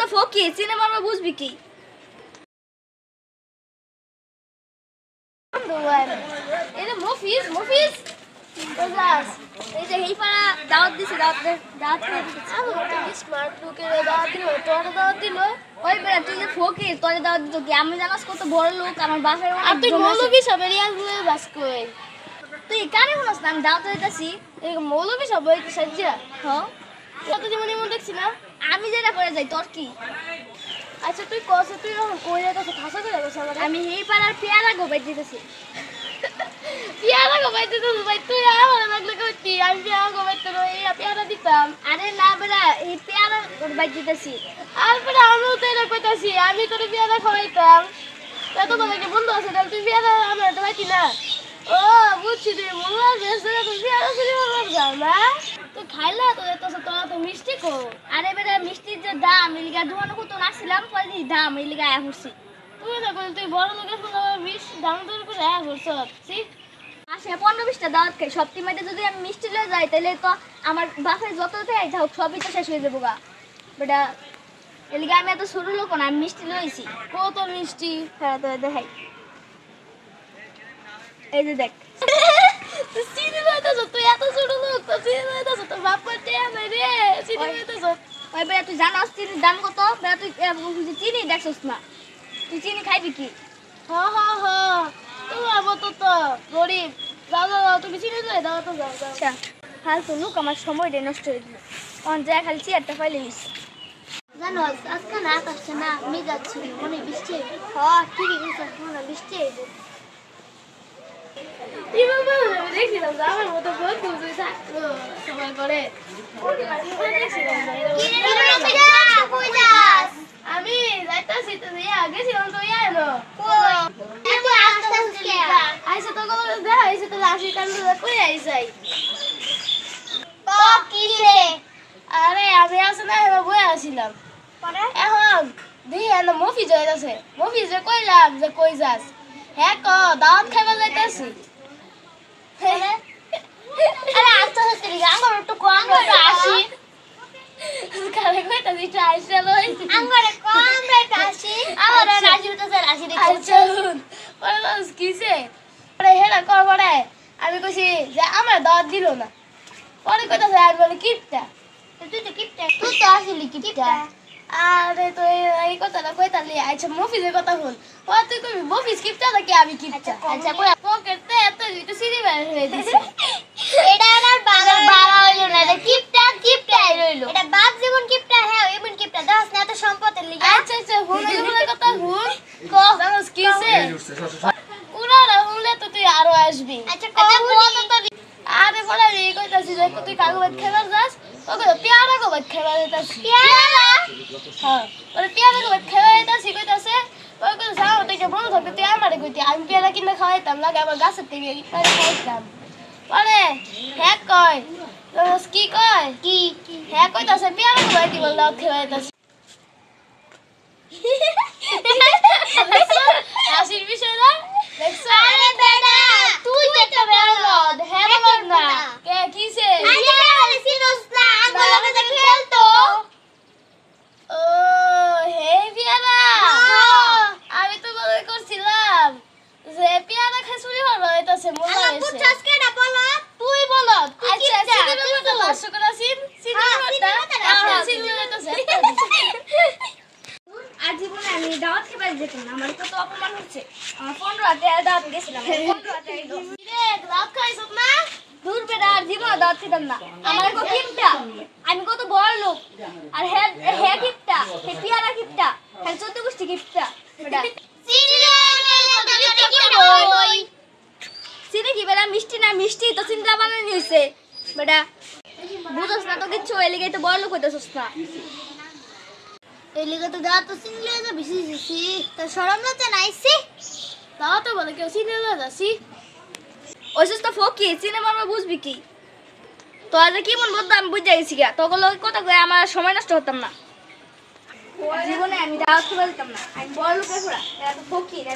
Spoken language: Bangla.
তো ফকি সিনেমা আমরা বুঝবি কি? এটা মফিজ মফিজ! এই যে এই পাড়া দাওয়াত দিছে দাওয়াত দাওয়াত করে আমি স্মার্ট লোকের দাওয়াত দিল তোর দাওয়াত দিল। ওই বেড়া তুই যে ফকির তোর দাওয়াত দিত কি? আমি জানাস কত বড় লোক আমার বাসায় আর তুই। মৌলবী সবের বাস কই? তুই কানে শুনস না? আমি দাওয়াত দিতেছি। এই মৌলবী সবাই তো সাজ্জা? হ্যাঁ। কত যেমন এমন দেখছি না? আমি যেটা করে যাই তোর কি? আচ্ছা তুই কস তুই যখন কই যাইতাছ ফাঁসা করে যাব আমার আমি এই পাড়ার পেয়ারা গোবাই দিতেছি। পেয়ারা গোবাইতে তো ভাই তুই আমার লাগলে কইতি আমি পেয়ারা গোবাইতে তো এই পেয়ারা দিতাম। আরে না বেড়া এই পেয়ারা গোবাই দিতেছি। আর পরে আমিও তো এটা কইতাছি আমি তোর পেয়ারা খাওয়াইতাম। তা তো তোমাকে বন্ধু আছে তাহলে তুই পেয়ারা আমার তো পাইতি না। ও বুঝছি তুই মোল্লা বেসে তুই পেয়ারা করবার যাও না? তুই খাইলা তো এত তোরা তো মিষ্টি কো আরে বেড়া মিষ্টির যে দাম এলিগা কত নাছিলাম পরে দাম এলিগা আয়া করছি না করলে তুই বড় লোকের ফোন বিশ দাম দর করে বছর ঠিক আসে পনেরো বিশটা দাওয়াত খাই সপ্তাহে মাঝে যদি আমি মিষ্টি লয়ে যাই তাহলে তো আমার বাসায় যত দেয় হোক সবই তো শেষ হয়ে যাব গা। বেটা এলিগা আমি এত ছোট লোক না আমি মিষ্টি লইছি কত মিষ্টি? হ্যাঁ তো দেখাই। এই যে দেখ। তুই এত ছোট লোক তো চিনি লইতেছ তোর বাপের টেয়া নাই রে চিনি ওই- লইতেছ ওই বেটা তুই জানাস চিনির দাম কত? বেটা তুই চিনি দেখছিস না। তুই চিনি খাইবি কি? হ হ হ। তোমার মতো তো গরিব। যাও যাও যাও, তুমি চিনি লই দাও তো যাও যাও। আচ্ছা। ফালতু লোক আমার সময়টা নষ্ট হয়ে দিল অন যা খালি চেয়ারটা ফাইলে নিস। জানো আজকে না আকাশটা না আমি যাচ্ছি মনে বৃষ্টি হ ঠিকই বলছিস মনে হয় বৃষ্টি বাবা যে আমার মতো বন্ধু আমি যাইতাছি তো ইয়া গেছিলাম তো এলো কই এত আস্তে আস্তে লিখা আইসা তো কোনো দেখা আইসা তো লাশি কান্দ কই আইসাই আরে আমি আসলে না এবার বয়ে আসছিলাম পরে এখন দেখি এনে মফিজ হয়ে যাচ্ছে মফিজ কইলাম যে কই যাস হ্যাঁ ক দাওয়াত খাইবা যাইতাছি আরে আস্তে আস্তে একটু একটু আসি আইসা লই আঙ্গরে আসি আমার স্যার আসি দেখো কিসে আমি কইছি যে আমার দাওয়াত দিল না পরে কইতাছে আমি বলি কিপটা তুই তো কিপটা তুই তো আসলি কিপটা আরে তো এই- কথাটা কইতালি আচ্ছা মফিজের কথা শুন ও তুই কইবি মফিজ কিপটা নাকি আমি কিপটা আচ্ছা, কই- সিঁড়ি বের হয়ে এটা আমার বাবার বাবা হইল না এটা কিপটা কিপটাই রইল। এটা বাপ যেমন কিপটা হ্যাঁ এমন কিপটা। দাস না এত সম্পদের লিগা আচ্ছা আচ্ছা হুন এগুলোর কথা হুন জানোস কিসে পুরাটা হুনলে তো তুই আরও আসবি। আচ্ছা বল। তো আরে আমি এই যে তুই কাগজ ভাত খাইবার যাস? ও কই পেয়ারা গো ভাত খাইবার যাইতাছি। পেয়ারা? হ্যাঁ ওরে পেয়ারা গো ভাত খাইবার যাইতাছি কইতাছে? বন্ধু থাকতে তুই আমার কইতি আমি পেয়ারা কিনে খাওয়াইতাম লাগে আমার গাছের থেকে খাওয়াইতাম পরে হ্যাঁ কয় কি কয় কি হ্যাঁ কইতাছে পেয়ারা গো ভাত দিবল দাও খাইবার যাইতাছি হাসির বিষয় না তুই তো একটা বেরোদ হ্যাঁ বলদ না কে কিসে আরে বেরোদ সিনোস না আঙ্গুলকে যে খেলতো ও হে পিয়ারা আমি তো মনে করছিলাম যে পিয়ারা খাই চুরি হলো এটাছে মনে আল্লাহ হয়েছে বুঝছস কেডা বলো তুই বলো তুই আচ্ছা কিপটা সিনেমা তুই করতে বল। পাঁচশো করে সিন হ্যাঁ, সিনেমাটা সিনেমাটা আচ্ছা রাখো। সিনেমা হইতাছে আর জীবনে আমি দাওয়াত না? আমার কত অপমান হচ্ছে আমার পনেরো হাতে দাওয়াত গেছিলাম পনেরো হাতে লাভ খাইছ না? দূর বেড়া আর জীবনে দাওয়াত খেতাম না। আমার কত কিপটা? আমি কত বড় লোক। আর হ্যাঁ হ্যাঁ কিপটা? হে পিয়ারা কিপটা? হ্যাঁ চোদ্দ গোষ্ঠী কিপটা? চিনি কি বেড়া মিষ্টি না মিষ্টি? তো চিন্তা বানানি হয়েছে বেটা বুঝোস না তো কিচ্ছু এলে তো বড় লোক হইতেছস না। তো তো তো তো বলে কেউ ওইসব তো ফকি সিনেমা আমরা বুঝবি কি? তো আজ কি মন বলতো আমি বুঝে গেছি গা তখন লোক কথা কয়ে আমার সময় নষ্ট হতাম না। জীবনে আমি দাওয়াত খেতে দিতাম না। আমি বড় লোকের ঘোড়া এরা তো ফকি এরা